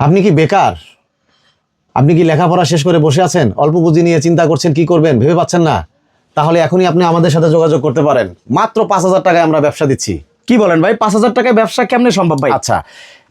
আপনি কি বেকার? আপনি কি লেখাপড়া শেষ করে বসে আছেন? অল্প বুঝি নিয়ে চিন্তা করছেন কি করবেন? ভেবে পাচ্ছেন না? তাহলে এখনই আপনি আমাদের সাথে যোগাযোগ করতে পারেন। মাত্র পাঁচ হাজার টাকায় আমরা ব্যবসা দিচ্ছি। কি বলেন ভাই? পাঁচ হাজার টাকায় ব্যবসা কেমনে সম্ভব ভাই? আচ্ছা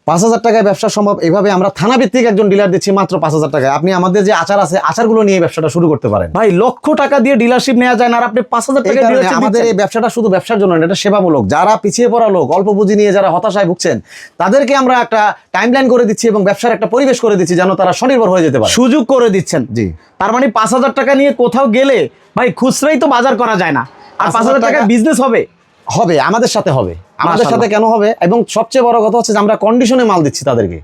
পাঁচ হাজার টাকায় ব্যবসা সম্ভব এইভাবে আমরা থানা ভিত্তিক একজন ডিলার দিচ্ছি মাত্র পাঁচ হাজার টাকায়। আপনি আমাদের যে আচার আছে আচারগুলো নিয়ে ব্যবসাটা শুরু করতে পারেন। ভাই লক্ষ টাকা দিয়ে ডিলারশিপ নেওয়া যায় না আর আপনি পাঁচ হাজার টাকা আমাদের এই ব্যবসাটা শুধু ব্যবসার জন্য না এটা সেবামূলক। যারা পিছিয়ে পড়া লোক অল্প পুঁজি নিয়ে যারা হতাশায় ভুগছেন তাদেরকে আমরা একটা টাইম টাইমলাইন করে দিচ্ছি এবং ব্যবসার একটা পরিবেশ করে দিচ্ছি যেন তারা স্বনির্ভর হয়ে যেতে পারে। সুযোগ করে দিচ্ছেন। জি। তার মানে পাঁচ হাজার টাকা নিয়ে কোথাও গেলে ভাই খুচরাই তো বাজার করা যায় না। আর পাঁচ হাজার টাকা- বিজনেস হবে। হবে আমাদের সাথে হবে। আমাদের সাথে কেন হবে? এবং সবচেয়ে বড় কথা হচ্ছে যে আমরা কন্ডিশনে মাল দিচ্ছি তাদেরকে।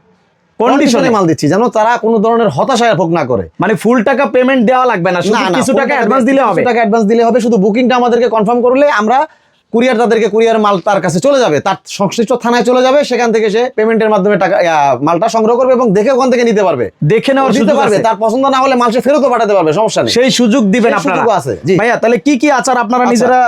কন্ডিশনে মাল দিচ্ছি যেন তারা কোনো ধরনের হতাশায় ভোগ না করে। মানে ফুল টাকা পেমেন্ট দেওয়া লাগবে না শুধু কিছু টাকা অ্যাডভান্স দিলে হবে? টাকা অ্যাডভান্স দিলে হবে শুধু বুকিংটা আমাদেরকে কনফার্ম করলে আমরা কুরিয়ার তাদেরকে কুরিয়ার মাল তার কাছে চলে যাবে তার সংশ্লিষ্ট থানায় চলে যাবে সেখান থেকে সে পেমেন্টের মাধ্যমে টাকা মালটা সংগ্রহ করবে এবং দেখে ওখান থেকে নিতে পারবে। দেখে নেওয়ার দিতে পারবে তার পছন্দ না হলে মাল সে ফেরতও পাঠাতে পারবে সমস্যা নেই। সেই সুযোগ দিবেন আপনারা। আছে। ভাইয়া তাহলে কি কি আচার আপনারা। নিজেরা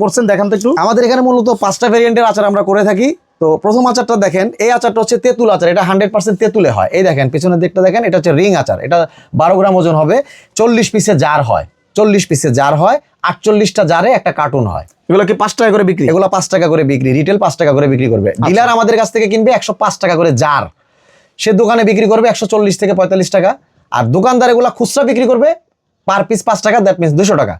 করছেন? দেখান তো একটু। আমাদের এখানে মূলত পাঁচটা ভেরিয়েন্টের আচার আমরা করে থাকি। তো প্রথম আচারটা দেখেন এই আচারটা হচ্ছে তেঁতুল আচার এটা হান্ড্রেড পার্সেন্ট তেঁতুলে হয়। এই দেখেন পিছনের দিকটা দেখেন এটা হচ্ছে রিং আচার এটা বারো গ্রাম ওজন হবে চল্লিশ পিসে জার হয়। চল্লিশ পিসে জার হয় আটচল্লিশটা জারে একটা কার্টুন হয়। এগুলো কি পাঁচ টাকা করে বিক্রি? এগুলো পাঁচ টাকা করে বিক্রি রিটেল পাঁচ টাকা করে বিক্রি করবে। ডিলার আমাদের কাছ থেকে কিনবে একশো পাঁচ টাকা করে জার সে দোকানে বিক্রি করবে একশো চল্লিশ থেকে পঁয়তাল্লিশ টাকা। আর দোকানদার এগুলো খুচরা বিক্রি করবে পার পিস পাঁচ টাকা দ্যাট মিনস দুশো টাকা।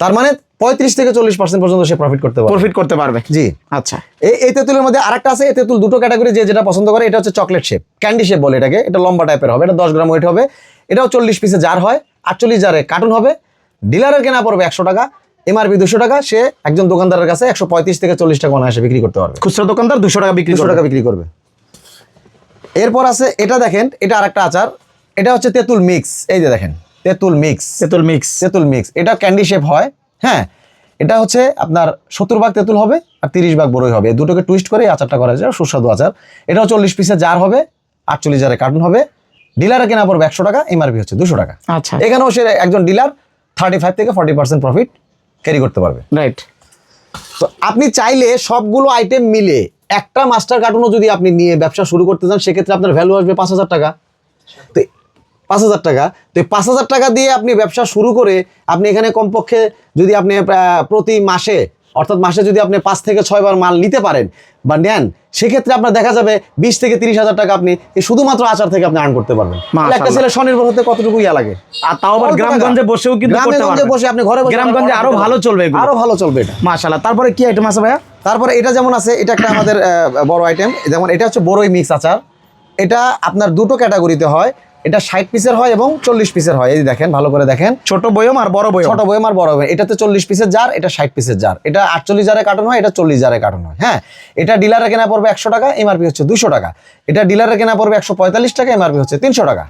তার মানে পঁয়ত্রিশ থেকে চল্লিশ পার্সেন্ট পর্যন্ত সে প্রফিট করতে পারবে। প্রফিট করতে পারবে। জি। আচ্ছা। এই এই তেঁতুলের মধ্যে আরেকটা আছে এই তেঁতুল দুটো ক্যাটাগরি যে যেটা পছন্দ করে এটা হচ্ছে চকলেট শেপ ক্যান্ডি শেপ বলে এটাকে এটা লম্বা টাইপের হবে এটা দশ গ্রাম ওয়েট হবে। এটাও চল্লিশ পিসে জার হয় আটচল্লিশ জারে কার্টুন হবে। ডিলারের কেনা পড়বে একশো টাকা এমআরপি দুশো টাকা সে একজন দোকানদারের কাছে একশো পঁয়ত্রিশ থেকে চল্লিশ টাকা অনায়াসে বিক্রি করতে পারবে। খুচরা দোকানদার দুশো টাকা বিক্রি দুশো টাকা বিক্রি করবে। এরপর আছে এটা দেখেন এটা আরেকটা আচার এটা হচ্ছে তেঁতুল মিক্স এই যে দেখেন তেঁতুল মিক্স তেঁতুল মিক্স তেঁতুল মিক্স এটা ক্যান্ডি শেপ হয় হ্যাঁ এটা হচ্ছে আপনার সত্তর ভাগ তেঁতুল হবে আর তিরিশ ভাগ বড়ই হবে। দুটোকে টুইস্ট করে আচারটা করা যায় সুস্বাদু আচার। এটাও চল্লিশ পিসের জার হবে আটচল্লিশ জারে কার্টুন হবে। ডিলারে কেনা পড়বে একশো টাকা এমআরপি হচ্ছে দুশো টাকা। আচ্ছা। এখানেও সে একজন ডিলার থার্টি ফাইভ থেকে ফর্টি পার্সেন্ট প্রফিট ক্যারি করতে পারবে। রাইট তো আপনি চাইলে সবগুলো আইটেম মিলে একটা মাস্টার কার্টুনও যদি আপনি নিয়ে ব্যবসা শুরু করতে চান সেক্ষেত্রে আপনার ভ্যালু আসবে পাঁচ হাজার টাকা। তো পাঁচ হাজার টাকা তো এই পাঁচ হাজার টাকা দিয়ে আপনি ব্যবসা শুরু করে আপনি এখানে কমপক্ষে যদি আপনি প্রতি মাসে অর্থাৎ মাসে যদি আপনি পাঁচ থেকে ছয় বার মাল নিতে পারেন বা নেন সেক্ষেত্রে আপনার দেখা যাবে বিশ থেকে তিরিশ হাজার টাকা আপনি এই শুধুমাত্র আচার থেকে আপনি আর্ন করতে পারবেন। একটা ছেলে স্বনির্ভর হতে কতটুকু ইয়া লাগে? আর তাও আবার গ্রামগঞ্জে বসেও কিন্তু গ্রামে করতে গঞ্জে পারবেন। বসে আপনি ঘরে গ্রামগঞ্জে আরও ভালো চলবে। আরও ভালো চলবে এটা। মাশাআল্লাহ। তারপরে কি আইটেম আছে ভাইয়া? তারপরে এটা যেমন আছে এটা একটা আমাদের আহ, বড় আইটেম যেমন এটা হচ্ছে বড়ই মিক্স আচার। এটা আপনার দুটো ক্যাটাগরিতে হয়। এটা ষাট পিসের হয় এবং চল্লিশ পিসের হয়। এই দেখেন ভালো করে দেখেন। ছোট বয়ম আর বড় বয়ম। ছোট বয়ম আর বড় বয়ম। এটাতে চল্লিশ পিসের জার এটা ষাট পিসের জার এটা আটচল্লিশ জারে কার্টন হয় এটা চল্লিশ জারে কার্টন হয়। হ্যাঁ? এটা ডিলারে কেনা পড়বে একশো টাকা এমআরপি হচ্ছে দুশো টাকা। এটা ডিলারে কেনা পড়বে একশো পঁয়তাল্লিশ টাকা এমআরপি হচ্ছে তিনশো টাকা।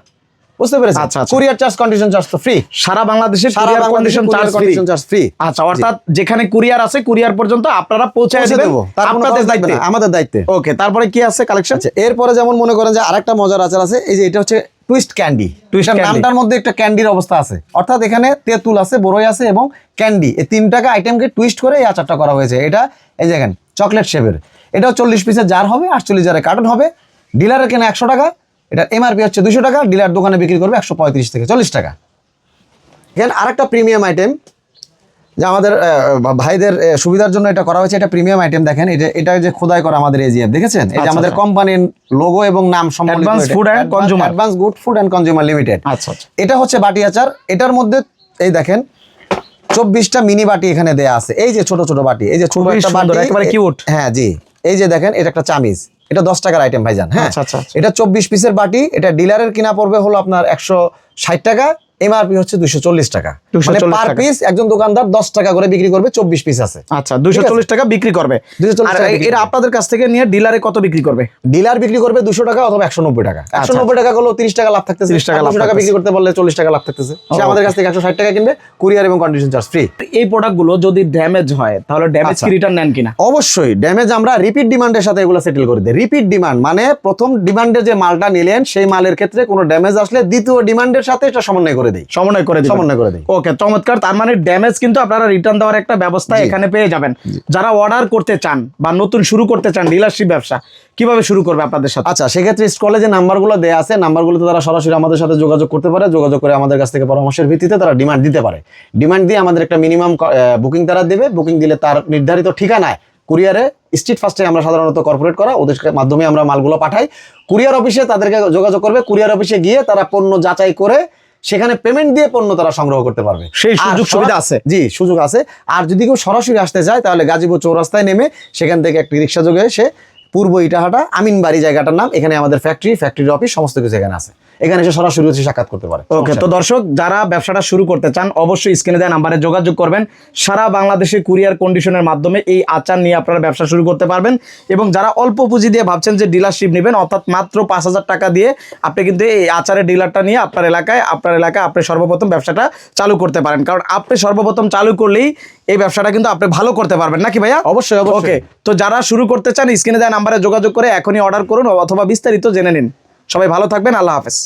বুঝতে পেরেছেন? আচ্ছা। কুরিয়ার চার্জ কন্ডিশন চার্জ তো ফ্রি সারা বাংলাদেশের সারা courier condition charge condition charge free আচ্ছা অর্থাৎ যেখানে কুরিয়ার আছে কুরিয়ার পর্যন্ত আপনারা পৌঁছে দেবো। আপনাদের দায়িত্বে। আমাদের দায়িত্বে। ওকে তারপরে কি আছে কালেকশন আচ্ছা এরপরে যেমন মনে করেন যে আরেকটা মজার আচার আছে এই যে এটা হচ্ছে টুইস্ট ক্যান্ডি টুইস্ট। নামটার মধ্যে একটা ক্যান্ডির অবস্থা আছে। অর্থাৎ এখানে তেঁতুল আছে বড়ই আছে এবং ক্যান্ডি এই তিনটাকে আইটেমকে টুইস্ট করে এই আচারটা করা হয়েছে। এটা এই দেখেন চকলেট শেপের এটাও চল্লিশ পিসের জার হবে আটচল্লিশ জারে কার্টন হবে। ডিলারের কেনা একশো টাকা এটা এমআরপি হচ্ছে দুশো টাকা ডিলার দোকানে বিক্রি করবে একশো পঁয়ত্রিশ থেকে চল্লিশ টাকা। এখানে আরেকটা প্রিমিয়াম আইটেম যে আমাদের ভাইদের সুবিধার জন্য এটা করা হয়েছে। এটা প্রিমিয়াম আইটেম দেখেন। এটা এটা যে খোদাই করা আমাদের এজিএফ দেখেছেন? এই যে আচ্ছা, আমাদের আচ্ছা। কোম্পানির লোগো এবং নাম সম্বলিত। Food and Advanced- Consumer। Advanced good food and consumer limited আচ্ছা আচ্ছা। এটা হচ্ছে বাটি আচার এটার মধ্যে এই দেখেন চব্বিশটা মিনি বাটি এখানে দেয়া আছে। এই যে ছোট ছোট বাটি এই যে ছোট একটা বাটি একেবারে cute। হ্যাঁ জি। এই যে দেখেন এটা একটা চামিজ। এটা দশ টাকার আইটেম ভাইজান হ্যাঁ? আচ্ছা, আচ্ছা, আচ্ছা। এটা চব্বিশ পিসের বাটি। এটা ডিলারের কিনা পড়বে হলো আপনার একশো ষাট টাকা। এমআরপি হচ্ছে দুশো চল্লিশ টাকা। 240 মানে পার পিস একজন দোকানদার দশ টাকা করে বিক্রি করবে চব্বিশ পিস আছে। আচ্ছা দুশো চল্লিশ টাকা বিক্রি করবে। 240 আর টাকা বিক্রি এরা করবে। আপনাদের কাছ থেকে নিয়ে ডিলারে কত বিক্রি করবে? ডিলার বিক্রি করবে দুশো টাকা অথবা একশো নব্বই টাকা। আচ্ছা, একশো নব্বই টাকা করলেও তিরিশ টাকা লাভ থাকতেছে। 30 টাকা টাকা বিক্রি করতে পারলে চল্লিশ টাকা লাভ থাকতেছে। সে আমাদের কাছ থেকে একশো ষাট টাকা কিনবে কুরিয়ার এবং কন্ডিশন চার্জ ফ্রি এই প্রোডাক্টগুলো যদি ড্যামেজ হয় তাহলে ড্যামেজ আচ্ছা। কি রিটার্ন নেন কিনা? অবশ্যই ড্যামেজ আমরা রিপিট ডিমান্ডের সাথে এগুলো সেটেল করে দিই। রিপিট ডিমান্ড মানে প্রথম ডিমান্ডে যে মালটা নিলেন সেই মালের ক্ষেত্রে কোনো ড্যামেজ আসলে দ্বিতীয় ডিমান্ডের সাথে এটা সমন্বয় করে করে দিই। সমন্বয় করে দিবেন। সমন্বয় করে দিই। ওকে চমৎকার। তার মানে ড্যামেজ কিন্তু আপনারা রিটার্ন দেওয়ার একটা ব্যবস্থা এখানে পেয়ে যাবেন। যারা অর্ডার করতে চান বা নতুন শুরু করতে চান ডিলারশিপ ব্যবসা কীভাবে শুরু করবে আপনাদের সাথে? আচ্ছা সেক্ষেত্রে স্কলে যে নাম্বারগুলো দেওয়া আছে। নাম্বারগুলোতে তারা সরাসরি আমাদের সাথে যোগাযোগ করতে পারে। যোগাযোগ করে আমাদের কাছ থেকে পরামর্শের ভিত্তিতে তারা ডিমান্ড দিতে পারে। ডিমান্ড দিয়ে আমাদের একটা মিনিমাম বুকিং তারা দেবে। বুকিং দিলে তার নির্ধারিত ঠিকানায় কুরিয়ারে স্ট্রিট ফার্স্টে আমরা সাধারণত কর্পোরেট করা। ওদের মাধ্যমে আমরা মালগুলো পাঠাই। কুরিয়ার অফিসে তাদেরকে যোগাযোগ করবে। কুরিয়ার অফিসে গিয়ে তারা পণ্য যাচাই করে সেখানে পেমেন্ট দিয়ে পণ্য তারা সংগ্রহ করতে পারবে। সেই সুযোগ সুবিধা আছে। জি সুযোগ আছে। আর যদি কেউ সরাসরি আসতে চায় তাহলে গাজীপুর চৌরাস্তায় নেমে সেখান থেকে একটি রিক্সা যোগে এসে পূর্ব ইটাহাটা আমিনবাড়ি জায়গাটার নাম এখানে আমাদের ফ্যাক্টরি ফ্যাক্টরির অফিস সমস্ত কিছু এখানে আছে। এখানে এসে সরাসরি হচ্ছে সাক্ষাৎ করতে পারে। ওকে তো দর্শক যারা ব্যবসাটা শুরু করতে চান অবশ্যই স্ক্রিনে দেওয়া নাম্বারে যোগাযোগ করবেন। সারা বাংলাদেশে কুরিয়ার কন্ডিশনের মাধ্যমে এই আচার নিয়ে আপনারা ব্যবসা শুরু করতে পারবেন। এবং যারা অল্প পুঁজি দিয়ে ভাবছেন যে ডিলারশিপ নেবেন অর্থাৎ মাত্র পাঁচ হাজার টাকা দিয়ে আপনি কিন্তু এই আচারের ডিলারটা নিয়ে আপনার এলাকায় আপনার এলাকায় আপনি সর্বপ্রথম ব্যবসাটা চালু করতে পারেন। কারণ আপনি সর্বপ্রথম চালু করলেই এই ব্যবসাটা কিন্তু আপনি ভালো করতে পারবেন। নাকি ভাইয়া? অবশ্যই ওকে তো যারা শুরু করতে চান স্ক্রিনে দেওয়া নাম্বারে যোগাযোগ করে এখনই অর্ডার করুন অথবা বিস্তারিত জেনে নিন। সবাই ভালো থাকবেন, আল্লাহ হাফেজ।